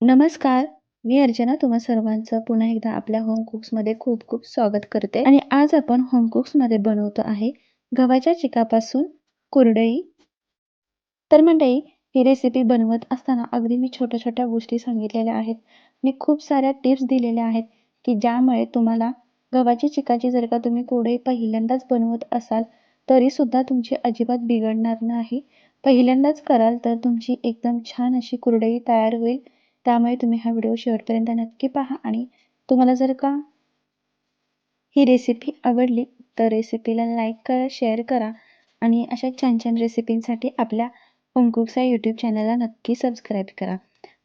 नमस्कार, मी अर्चना तुम्हा सर्वांचं पुन्हा एकदा आपल्या होम कुक्समध्ये खूप खूप स्वागत करते. आणि आज आपण होम कुक्समध्ये बनवतो आहे गव्हाच्या चिकापासून कुरडई. तर मंडई ही रेसिपी बनवत असताना अगदी मी छोट्या छोट्या गोष्टी सांगितलेल्या आहेत. मी खूप साऱ्या टिप्स दिलेल्या आहेत की ज्यामुळे तुम्हाला गव्हाची चिकाची जर का तुम्ही कुरडई पहिल्यांदाच बनवत असाल तरी सुद्धा तुमची अजिबात बिघडणार नाही. पहिल्यांदाच कराल तर तुमची एकदम छान अशी कुरडई तयार होईल. त्यामुळे तुम्ही हा व्हिडिओ शेवटपर्यंत नक्की पहा आणि तुम्हाला जर का ही रेसिपी आवडली तर रेसिपीला लाईक करा शेअर करा आणि अशा छान छान रेसिपींसाठी आपल्या होमकुक्स यूट्यूब चॅनलला नक्की सबस्क्राईब करा.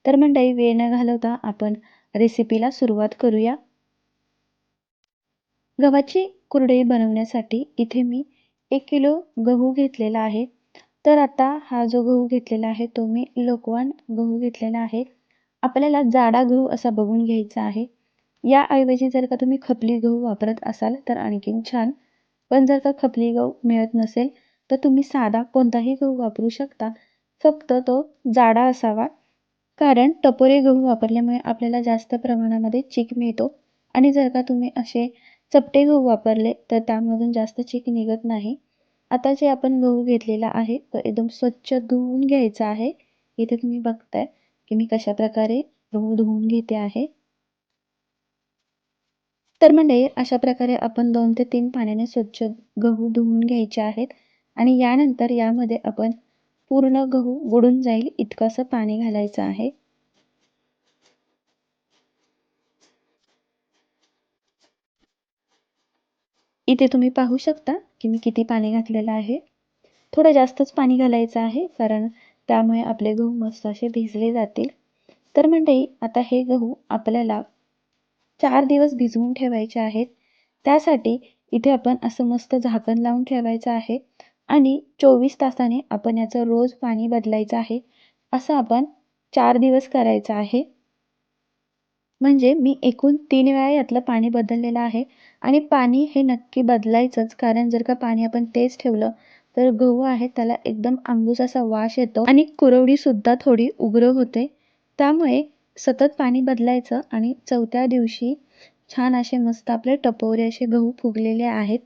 तर मंडळी वेळ न घालवता आपण रेसिपीला सुरुवात करूया. गव्हाची कुरडई बनवण्यासाठी इथे मी एक किलो गहू घेतलेला आहे. तर आता हा जो गहू घेतलेला आहे तो मी लोकवान गहू घेतलेला आहे. आपल्याला जाडा गहू असा बघून घ्यायचा आहे. याऐवजी जर का तुम्ही खपली गहू वापरत असाल तर आणखीन छान. पण जर का खपली गहू मिळत नसेल तर तुम्ही साधा कोणताही गहू वापरू शकता. फक्त तो जाडा असावा. कारण टपोरे गहू वापरल्यामुळे आपल्याला जास्त प्रमाणामध्ये चीक मिळतो. आणि जर का तुम्ही असे चपटे गहू वापरले तर त्यामधून जास्त चीक निघत नाही. आता जे आपण गहू घेतलेला आहे तो एकदम स्वच्छ धुवून घ्यायचा आहे. इथे तुम्ही बघताय. की मी कशा प्रकारे गहू धुवून घेते आहे? तर म्हणजे अशा प्रकारे आपण दोन ते तीन पाण्याने स्वच्छ गहू धुवून घ्यायचे आहेत आणि यानंतर यामध्ये आपण पूर्ण गहू बुडून जाईल इतकंसं पाणी घालायचं आहे. इथे तुम्ही पाहू शकता की मी किती पाणी घातलेलं आहे. थोडं जास्तच पाणी घालायचं आहे कारण त्यामुळे आपले गहू मस्त असे भिजले जातील. तर मंडळी आता हे गहू आपल्याला चार दिवस भिजवून ठेवायचे आहेत. त्यासाठी इथे आपण असं मस्त झाकण लावून ठेवायचं आहे आणि चोवीस तासाने आपण याचं रोज पाणी बदलायचं आहे. असं आपण चार दिवस करायचं आहे. म्हणजे मी एकूण तीन वेळा यातलं पाणी बदललेलं आहे आणि पाणी हे नक्की बदलायचंच कारण जर का पाणी आपण तेच ठेवलं तर गहू आहे त्याला एकदम आंबूस असा वास येतो आणि कुरवडी सुद्धा थोडी उग्र होते. त्यामुळे सतत पाणी बदलायचं आणि चौथ्या दिवशी छान असे मस्त आपले टपोरे असे गहू फुगलेले आहेत.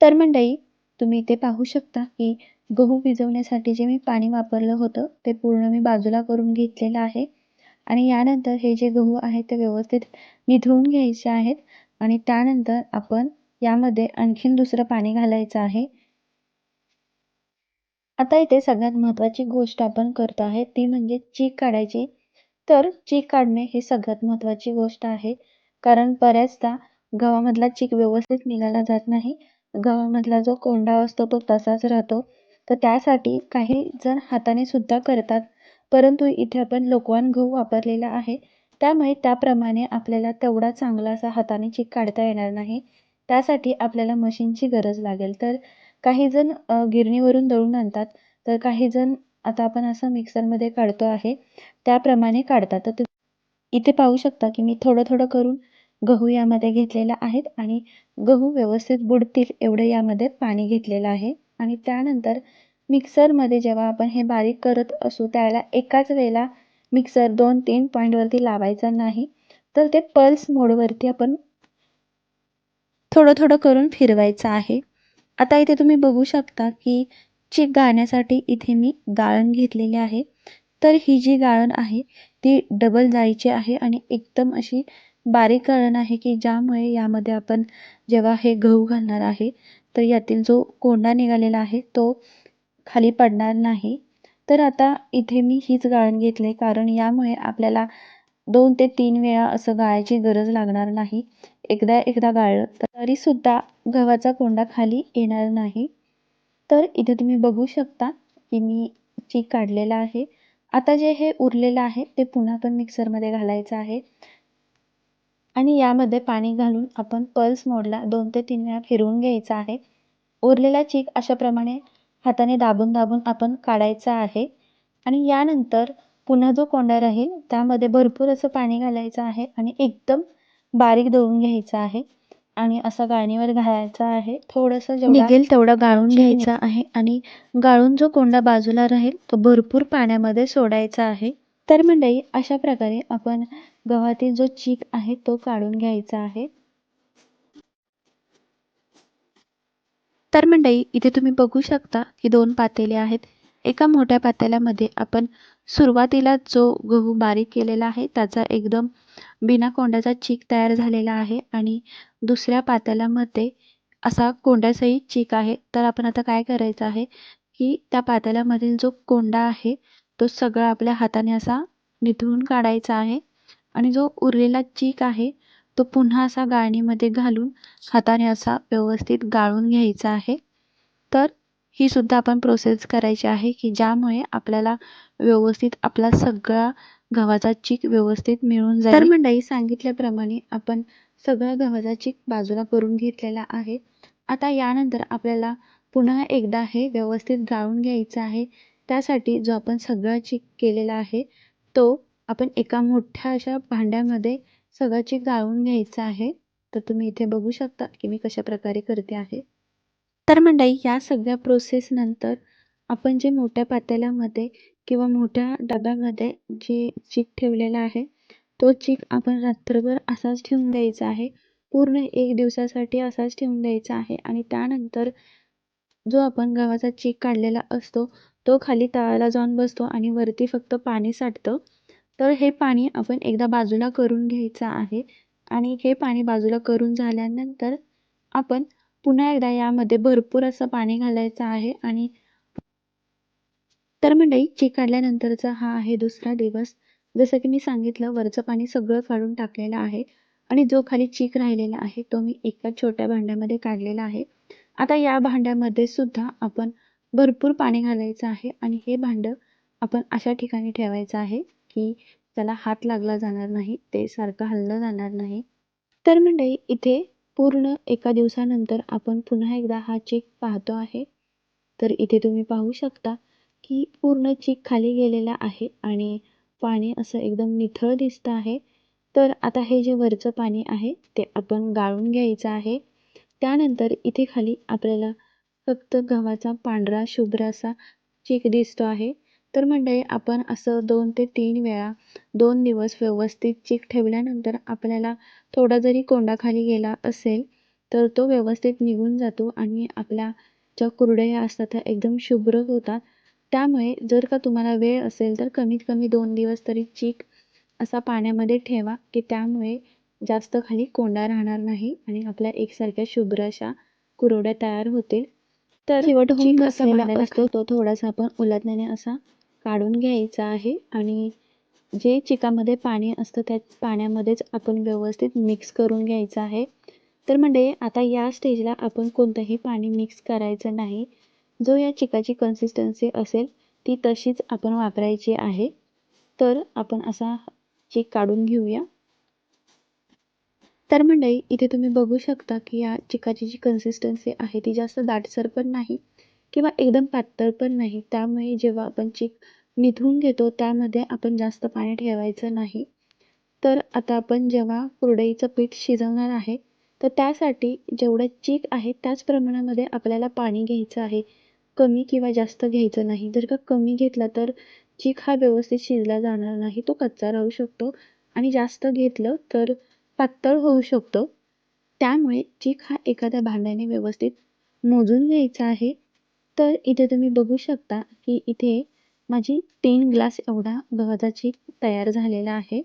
तर मंडळी तुम्ही इथे पाहू शकता की गहू भिजवण्यासाठी जे मी पाणी वापरलं होतं ते पूर्ण मी बाजूला करून घेतलेलं आहे. आणि यानंतर हे जे गहू आहेत ते व्यवस्थित मी धुवून घ्यायचे आहेत आणि त्यानंतर आपण यामध्ये आणखीन दुसरं पाणी घालायचं आहे. आता इथे सगळ्यात महत्त्वाची गोष्ट आपण करतो आहे ती म्हणजे चीक काढायची. तर चीक काढणे ही सगळ्यात महत्त्वाची गोष्ट आहे कारण बऱ्याचदा गव्हामधला चीक व्यवस्थित निघाला जात नाही. गव्हामधला जो कोंडा असतो तो तसाच राहतो. तर त्यासाठी काही जण हाताने सुद्धा करतात परंतु इथे आपण लोकवान गहू वापरलेला आहे. त्यामुळे त्याप्रमाणे आपल्याला तेवढा चांगला असा हाताने चीक काढता येणार नाही. त्यासाठी आपल्याला मशीनची गरज लागेल. तर काही जण गिरणीवरून दळून आणतात. तर काही जण आता आपण असं मिक्सरमध्ये काढतो आहे त्याप्रमाणे काढतात. तर इथे पाहू शकता की मी थोडं थोडं करून गहू यामध्ये घेतलेला आहेत आणि गहू व्यवस्थित बुडतील एवढं यामध्ये पाणी घेतलेलं आहे. आणि त्यानंतर मिक्सरमध्ये जेव्हा आपण हे बारीक करत असू त्याला एकाच वेळेला मिक्सर दोन तीन पॉईंटवरती लावायचा नाही. तर ते पल्स मोडवरती आपण थोडं थोडं करून फिरवायचं आहे. आता इथे तुम्ही बघू शकता की ची गाळण्यासाठी इथे मी गाळण घेतलेली आहे. तर ही जी गाळण आहे ती डबल जाळीची आहे आणि एकदम अशी बारीक गाळण आहे की ज्यामुळे यामध्ये आपण जेव्हा हे गहू घालणार आहे तर यातील जो कोंडा निघालेला आहे तो खाली पडणार नाही. तर आता इथे मी हीच गाळण घेतले कारण यामुळे आपल्याला दोन ते तीन वेळा असं गाळायची गरज लागणार नाही. एकदा एकदा गाळलं तरीसुद्धा गव्हाचा कोंडा खाली येणार नाही. तर इथे तुम्ही बघू शकता की मी चीक काढलेला आहे आता जे हे उरलेलं आहे ते पुन्हा पण मिक्सरमध्ये घालायचं आहे. आणि यामध्ये पाणी घालून आपण पल्स मोडला दोन ते तीन वेळा फिरवून घ्यायचा आहे. उरलेला चीक अशाप्रमाणे हाताने दाबून दाबून आपण काढायचा आहे. आणि यानंतर पुन्हा जो कोंडा राहील त्यामध्ये भरपूर असं पाणी घालायचं आहे आणि एकदम बारीक दळून घ्यायचं आहे आणि असं गाळणीवर घालायचं आहे. थोडंसं जेवढं निघेल तेवढं गाळून घ्यायचं आहे आणि गाळून जो कोंडा बाजूला राहील तो भरपूर पाण्यामध्ये सोडायचा आहे. तर मंडळी अशा प्रकारे आपण गव्हातील जो चीक आहे तो काढून घ्यायचा आहे. तर मंडळी इथे तुम्ही बघू शकता की दोन पातेले आहेत. एका मोठ्या पातेल्यामध्ये आपण सुरुवातीला जो गहू बारीक केलेला आहे त्याचा एकदम बिना कोंड्याचा चीक तयार झालेला आहे आणि दुसऱ्या पातेल्यामध्ये असा कोंड्यासहित चीक आहे. तर आपण आता काय करायचं आहे की त्या पातेल्यामधील जो कोंडा आहे तो सगळा आपल्या हाताने असा निथळून काढायचा आहे आणि जो उरलेला चीक आहे तो पुन्हा असा गाळणीमध्ये घालून हाताने असा व्यवस्थित गाळून घ्यायचा आहे. तर ही सुद्धा आपण प्रोसेस करायची आहे की ज्यामुळे आपल्याला व्यवस्थित आपला सगळा गव्हाचा चीक व्यवस्थित मिळून जाईल. तर मंडळी सांगितल्याप्रमाणे आपण सगळा गव्हाचा चीक बाजूला करून घेतलेला आहे. आता यानंतर आपल्याला पुन्हा एकदा हे व्यवस्थित गाळून घ्यायचं आहे. त्यासाठी जो आपण सगळा चीक केलेला आहे तो आपण एका मोठ्या अशा भांड्यामध्ये सगळा चीक गाळून घ्यायचा आहे. तर तुम्ही इथे बघू शकता की मी कशा प्रकारे करते आहे. तर मंडळी या सगळ्या प्रोसेस नंतर आपण जे मोठ्या पातेल्यामध्ये किंवा मोठ्या डब्यामध्ये जे चीक ठेवलेला आहे तो चीक आपण रात्रभर असाच ठेवून द्यायचा आहे. पूर्ण एक दिवसासाठी असाच ठेवून द्यायचा आहे आणि त्यानंतर जो आपण गव्हाचा चीक काढलेला असतो तो खाली तळाला जाऊन बसतो आणि वरती फक्त पाणी साठतं. तर हे पाणी आपण एकदा बाजूला करून घ्यायचं आहे आणि हे पाणी बाजूला करून झाल्यानंतर आपण पुन्हा एकदा यामध्ये भरपूर असं पाणी घालायचं आहे आणि तर मंडळी चीक काढल्यानंतरचा हा आहे दुसरा दिवस. जसं की मी सांगितलं वरचं पाणी सगळं काढून टाकलेलं आहे आणि जो खाली चीक राहिलेला आहे तो मी एका छोट्या भांड्यामध्ये काढलेला आहे. आता या भांड्यामध्ये सुद्धा आपण भरपूर पाणी घालायचं आहे आणि हे भांडं आपण अशा ठिकाणी ठेवायचं आहे की त्याला हात लागला जाणार नाही ते सारखं हललं जाणार नाही. तर मंडळी इथे पूर्ण एका दिवसानंतर आपण पुन्हा एकदा हा चीक पाहतो आहे. तर इथे तुम्ही पाहू शकता की पूर्ण चीक खाली गेलेला आहे आणि पाणी असं एकदम निथळ दिसतं आहे. तर आता हे जे वरचं पाणी आहे ते आपण गाळून घ्यायचं आहे. त्यानंतर इथे खाली आपल्याला फक्त गव्हाचा पांढरा शुभ्र असा चीक दिसतो आहे. तर मंडळी आपण असं दोन ते तीन वेळा दोन दिवस व्यवस्थित चीक ठेवल्यानंतर आपल्याला थोडा जरी कोंडा खाली गेला असेल तर तो व्यवस्थित निघून जातो आणि आपल्या ज्या कुरडया असतात त्या एकदम शुभ्र होतात. त्यामुळे जर का तुम्हाला वेळ असेल तर कमीत कमी दोन दिवस तरी चीक असा पाण्यामध्ये ठेवा की त्यामुळे जास्त खाली कोंडा राहणार नाही आणि आपल्या एकसारख्या शुभ्र अशा कुरवड्या तयार होतील. तर चिवट होऊन असतो तो थोडासा आपण उलटण्याने असा काढून घ्यायचा आहे आणि जे चिकामध्ये पाणी असतं त्या पाण्यामध्येच आपण व्यवस्थित मिक्स करून घ्यायचं आहे. तर म्हणजे आता या स्टेजला आपण कोणतंही पाणी मिक्स करायचं नाही. जो या चिकाची कन्सिस्टन्सी असेल ती तशीच आपण वापरायची आहे. तर आपण असा चिक काढून घेऊया. तर मंडळी इथे तुम्ही बघू शकता की या चिकाची जी कन्सिस्टन्सी आहे ती जास्त दाटसर पण नाही. किंवा एकदम पातळ पण नाही. त्यामुळे जेव्हा आपण चीक निथळून घेतो त्यामध्ये आपण जास्त पाणी ठेवायचं नाही. तर आता आपण जेव्हा कुरडईचं पीठ शिजवणार आहे तर त्यासाठी जेवढं चीक आहे त्याच प्रमाणामध्ये आपल्याला पाणी घ्यायचं आहे. कमी किंवा जास्त घ्यायचं नाही. जर का कमी घेतला तर चीक हा व्यवस्थित शिजला जाणार नाही. तो कच्चा राहू शकतो आणि जास्त घेतलं तर पातळ होऊ शकतो. त्यामुळे चीक हा एखाद्या भांड्याने व्यवस्थित मोजून घ्यायचा आहे. तर इथे तुम्ही बघू शकता की इथे माझी तीन ग्लास एवढा गव्हाचा तयार झालेला आहे.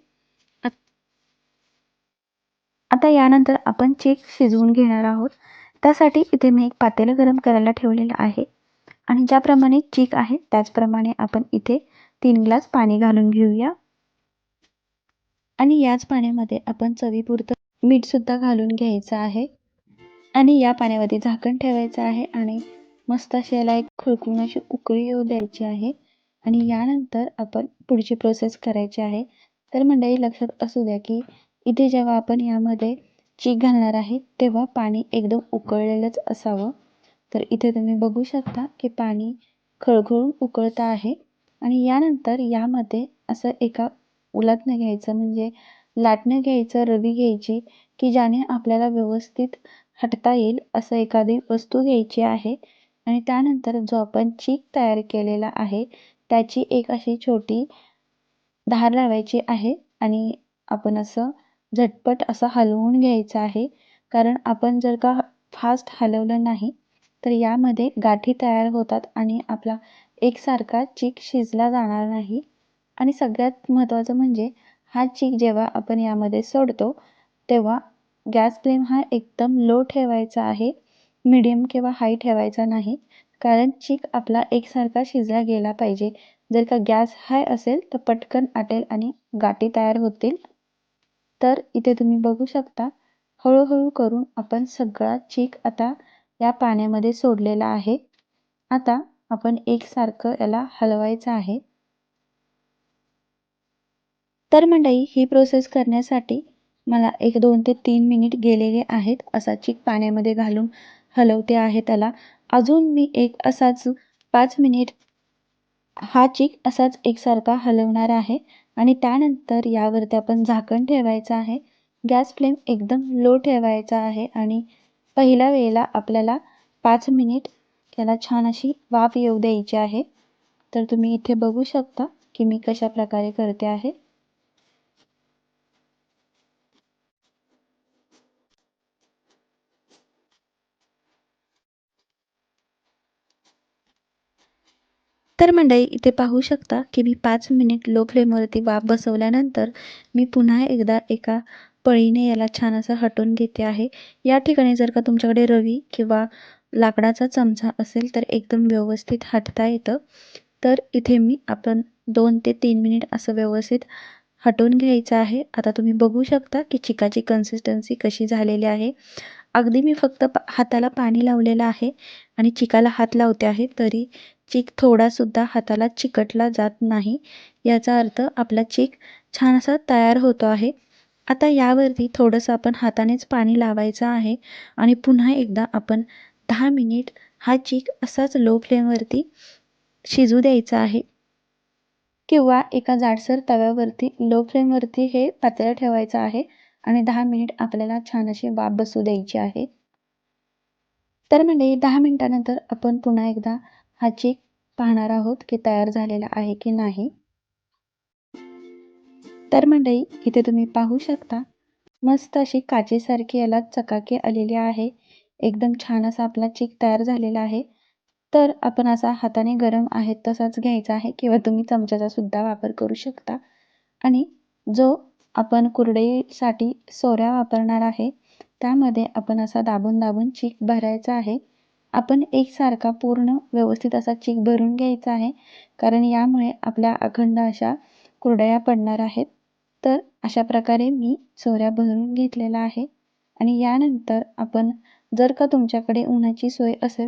आता यानंतर आपण चीक शिजवून घेणार आहोत. त्यासाठी इथे मी एक पातेलं गरम करायला ठेवलेलं आहे. आणि ज्याप्रमाणे चीक आहे त्याचप्रमाणे आपण इथे तीन ग्लास पाणी घालून घेऊया. आणि याच पाण्यामध्ये आपण चवीपुरतं मीठसुद्धा घालून घ्यायचं आहे. आणि या पाण्यामध्ये झाकण ठेवायचं आहे आणि मस्त अशी याला एक खुळखुळून अशी उकळी येऊ द्यायची आहे. आणि यानंतर आपण पुढची प्रोसेस करायची आहे. तर मंडळी लक्षात असू द्या की इथे जेव्हा आपण यामध्ये चीक घालणार आहे तेव्हा पाणी एकदम उकळलेलंच असावं. तर इथे तुम्ही बघू शकता की पाणी खळखळून उकळतं आहे. आणि यानंतर यामध्ये असं एका उलाटनं घ्यायचं म्हणजे लाटणं घ्यायचं रवी घ्यायची की ज्याने आपल्याला व्यवस्थित हटता येईल असं एखादी वस्तू घ्यायची आहे. आणि त्यानंतर जो आपण चीक तयार केलेला आहे त्याची एक अशी छोटी धार लावायची आहे आणि आपण असं झटपट असं हलवून घ्यायचं आहे. कारण आपण जर का फास्ट हलवलं नाही तर यामध्ये गाठी तयार होतात आणि आपला एकसारखा चीक शिजला जाणार नाही. आणि सगळ्यात महत्त्वाचं म्हणजे हा चीक जेव्हा आपण यामध्ये सोडतो तेव्हा गॅस फ्लेम हा एकदम लो ठेवायचा आहे. मीडियम किंवा हाय ठेवायचा नाही. कारण चीक आपला एकसारखा शिजला गेला पाहिजे. जर का गॅस हाय असेल तर पटकन आटेल आणि गाठी तयार होतील. तर इथे तुम्ही बघू शकता हळूहळू करून आपण सगळा चीक आता या पाण्यामध्ये सोडलेला आहे. आता आपण एकसारखं याला हलवायचं आहे. तर मंडई ही प्रोसेस करण्यासाठी मला एक दोन ते तीन मिनिट गेलेले आहेत असा चीक पाण्यामध्ये घालून. हलवते आहे त्याला. अजून मी एक असाच पाच मिनिट हा चीक असाच एकसारखा हलवणार आहे. आणि त्यानंतर यावरती आपण झाकण ठेवायचं आहे. गॅस फ्लेम एकदम लो ठेवायचा आहे. आणि पहिल्या वेळेला आपल्याला पाच मिनिट त्याला छान अशी वाफ येऊ द्यायची आहे. तर तुम्ही इथे बघू शकता की मी कशा प्रकारे करते आहे. तर मंडळी इथे पाहू शकता की मी पाच मिनिट लो फ्लेमवरती वाफ बसवल्यानंतर मी पुन्हा एकदा एका पळीने याला छान असं हटवून घेते आहे. या ठिकाणी जर का तुमच्याकडे रवी किंवा लाकडाचा चमचा असेल तर एकदम व्यवस्थित हटता येतं. तर इथे मी आपण दोन ते तीन मिनिट असं व्यवस्थित हटवून घ्यायचं आहे. आता तुम्ही बघू शकता की चिकाची कन्सिस्टन्सी कशी झालेली आहे. अगदी मी फक्त हाताला पाणी लावलेलं आहे आणि चिकाला हात लावते आहे तरी चीक थोडासुद्धा हाताला चिकटला जात नाही याचा अर्थ आपला चीक छान असा तयार होतो आहे. आता यावरती थोडंसं आपण हातानेच पाणी लावायचं आहे आणि पुन्हा एकदा आपण दहा मिनिट हा चीक असाच लो फ्लेमवरती शिजू द्यायचा आहे. किंवा एका जाडसर तव्यावरती लो फ्लेमवरती हे पातेलं ठेवायचं आहे आणि दहा मिनिट आपल्याला छान अशी वाफ बसू द्यायची आहे. तर म्हणजे दहा मिनिटानंतर आपण पुन्हा एकदा हा चीक पाहणार आहोत की तयार झालेला आहे की नाही. तर मंडळी इथे तुम्ही पाहू शकता मस्त अशी काचेसारखी याला चकाकी आलेली आहे. एकदम छान असा आपला चीक तयार झालेला आहे. तर आपण असा हाताने गरम आहे तसाच घ्यायचा आहे किंवा तुम्ही चमच्याचा सुद्धा वापर करू शकता. आणि जो आपण कुरडईसाठी सोऱ्या वापरणार आहे त्यामध्ये आपण असा दाबून दाबून चीक भरायचा आहे. आपण एकसारखा पूर्ण व्यवस्थित असा चीक भरून घ्यायचा आहे. कारण यामुळे आपल्या अखंड अशा कुरडया पडणार आहेत. तर अशा प्रकारे मी सोऱ्या भरून घेतलेला आहे. आणि यानंतर आपण जर का तुमच्याकडे उन्हाची सोय असेल.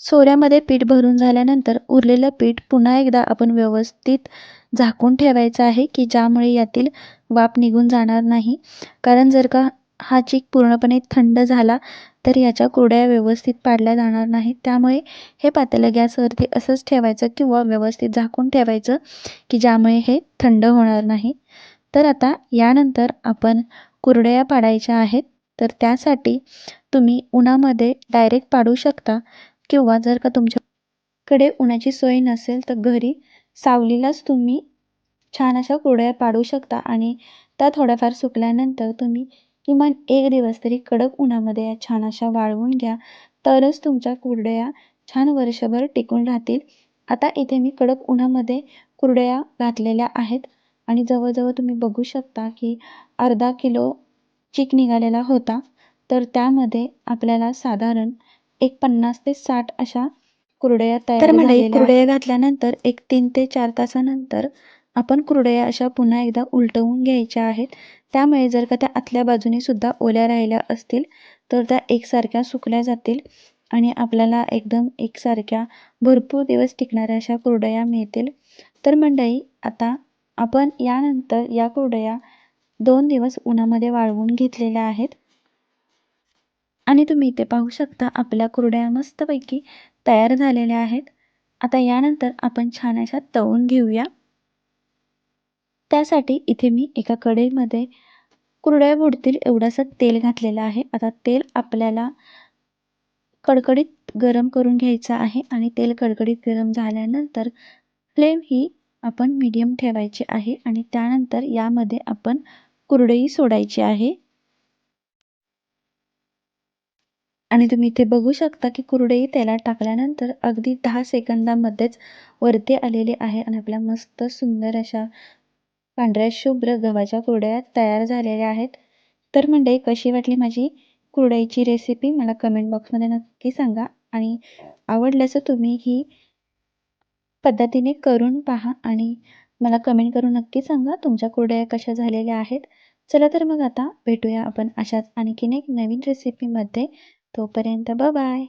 सोऱ्यामध्ये पीठ भरून झाल्यानंतर उरलेलं पीठ पुन्हा एकदा आपण व्यवस्थित झाकून ठेवायचं आहे की ज्यामुळे यातील वाफ निघून जाणार नाही. कारण जर का हा चीक पूर्णपणे थंड झाला तर याच्या कुरड्या व्यवस्थित पाडल्या जाणार नाहीत. त्यामुळे हे पातेलं गॅसवरती असंच ठेवायचं किंवा व्यवस्थित झाकून ठेवायचं की ज्यामुळे हे थंड होणार नाही. तर आता यानंतर आपण कुरडया पाडायच्या आहेत. तर त्यासाठी तुम्ही उन्हामध्ये डायरेक्ट पाडू शकता किंवा जर का तुमच्याकडे उन्हाची सोय नसेल तर घरी सावलीलाच तुम्ही छान अशा कुरडया पाडू शकता आणि त्या थोड्याफार सुकल्यानंतर तुम्ही किमान एक दिवस तरी कडक उन्हामध्ये या छान अशा वाळवून घ्या. तरच तुमच्या कुरडया छान वर्षभर टिकून राहतील. आता इथे मी कडक उन्हामध्ये कुरडया घातलेल्या आहेत. आणि जवळजवळ तुम्ही बघू शकता की अर्धा किलो चिक निघालेला होता. तर त्यामध्ये आपल्याला साधारण एक पन्नास ते साठ अशा कुरडया तयार कुरडया घातल्यानंतर एक तीन ते चार तासानंतर आपण कुरडया अशा पुन्हा एकदा उलटवून घ्यायच्या आहेत. त्यामुळे जर का त्या आतल्या बाजूने सुद्धा ओल्या राहिल्या असतील तर त्या एकसारख्या सुकल्या जातील आणि आपल्याला एकदम एकसारख्या भरपूर दिवस टिकणाऱ्या अशा कुरडया मिळतील. तर मंडळी आता आपण यानंतर या कुरडया दोन दिवस उन्हामध्ये वाळवून घेतलेल्या आहेत. आणि तुम्ही इथे पाहू शकता आपल्या कुरडया मस्तपैकी तयार झालेल्या आहेत. आता यानंतर आपण छान अशा तळून घेऊया. त्यासाठी इथे मी एका कढईमध्ये कुरड्या बुडतील एवढासा तेल घातलेलं आहे. आता तेल आपल्याला कडकडीत गरम करून घ्यायचं आहे आणि तेल कडकडीत गरम झाल्यानंतर फ्लेम ही आपण मीडियम ठेवायची आहे आणि त्यानंतर यामध्ये आपण कुरडई सोडायची आहे. आणि तुम्ही इथे बघू शकता की कुरडई तेलात टाकल्यानंतर अगदी दहा सेकंदामध्येच वरती आलेली आहे आणि आपल्या मस्त सुंदर अशा पांढऱ्या शुभ्र गव्हाच्या कुरडया तयार झालेल्या आहेत. तर मंडळी कशी वाटली माझी कुरडईची रेसिपी मला कमेंट बॉक्समध्ये नक्की सांगा. आणि आवडल्याचं तुम्ही ही पद्धतीने करून पहा आणि मला कमेंट करून नक्की सांगा तुमच्या कुरडया कशा झालेल्या आहेत. चला तर मग आता भेटूया आपण अशाच आणखीन एक नवीन रेसिपीमध्ये तोपर्यंत बाय